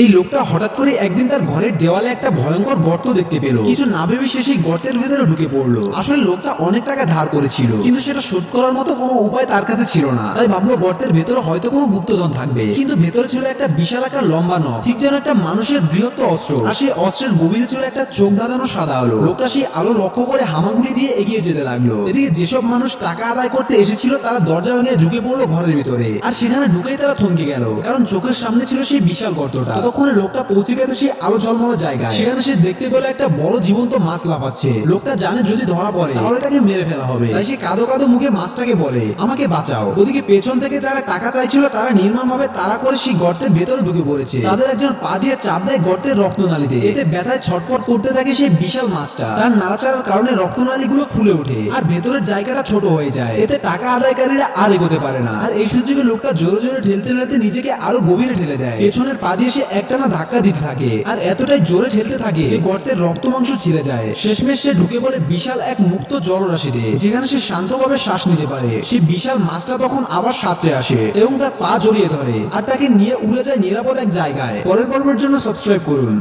এই লোকটা হঠাৎ করে একদিন তার ঘরের দেওয়ালে একটা ভয়ঙ্কর গর্ত দেখতে পেল। কিছু না ভেবে সে সেই গর্তের ভেতরে ঢুকে পড়ল। আসলে লোকটা অনেক টাকা ধার করেছিল, কিন্তু সেটা শোধ করার মতো কোনো উপায় তার কাছে ছিল না। তাই ভাবলো গর্তের ভেতরে হয়তো কোনো গুপ্তধন থাকবে। কিন্তু ভেতরে ছিল একটা বিশাল আকার লম্বা নখ, ঠিক যেন একটা মানুষের বৃহত্ত অস্ত্র। আর সেই অস্ত্রের গভীরে ছিল একটা চোখ দাঁড়ানো সাদা আলো। লোকটা সেই আলো লক্ষ্য করে হামাগুড়ি দিয়ে এগিয়ে যেতে লাগল। এদিকে যেসব মানুষ টাকা আদায় করতে এসেছিল, তারা দরজা ভেঙে ঢুকে পড়ল ঘরের ভিতরে। আর সেখানে ঢুকেই তারা থমকে গেল, কারণ চোখের সামনে ছিল সেই বিশাল গর্তটা। ততক্ষণে লোকটা পৌঁছে গেছে সেই আলো ঝলমলো জায়গায়। সেখানে সে দেখতে পেল একটা বড় জীবন্ত মাছ লাফাচ্ছে। লোকটা জানে যদি ধরা পড়ে, তাহলে তাকে মেরে ফেলা হবে। তাই সে কাদো কাদো মুখে মাছটাকে বলে, আমাকে বাঁচাও। ওদিকে পেছন থেকে যারা টাকা চাইছিল, তারা নির্মম ভাবে তারা করে সেই গর্তের ভেতরে ঢুকে পড়েছে। তাদের একজন পা দিয়ে চাপ দেয় গর্তের রক্তনালীতে। এতে ব্যথায় ছটপট করতে থাকে সেই বিশাল মাছটা। তার নাড়াচাড়ার কারণে রক্তনালীগুলো ফুলে ওঠে আর ভেতরের জায়গাটা ছোট হয়ে যায়। এতে টাকা আদায়কারীরা আর এগোতে পারে না। আর এই সুযোগে লোকটা জোরে জোরে ঠেলতে ঠেলতে নিজেকে আরও গভীরে ঠেলে দেয়। পেছনের পা দিয়ে সে একটানা ধাক্কা দিতে থাকে আর এতটাই জোরে ঠেলতে থাকে যে গর্তের রক্ত মাংস ছিঁড়ে যায়। শেষমেশ সে ঢুকে পড়ে বিশাল এক মুক্ত জলরাশিতে, যেখানে সে শান্তভাবে শ্বাস নিতে পারে। সে বিশাল মাছটা তখন আবার সাঁতরে আসে এবং তার পা জড়িয়ে ধরে আর তাকে নিয়ে উড়ে যায় নিরাপদ এক জায়গায়। পরের পর্বের জন্য সাবস্ক্রাইব করুন।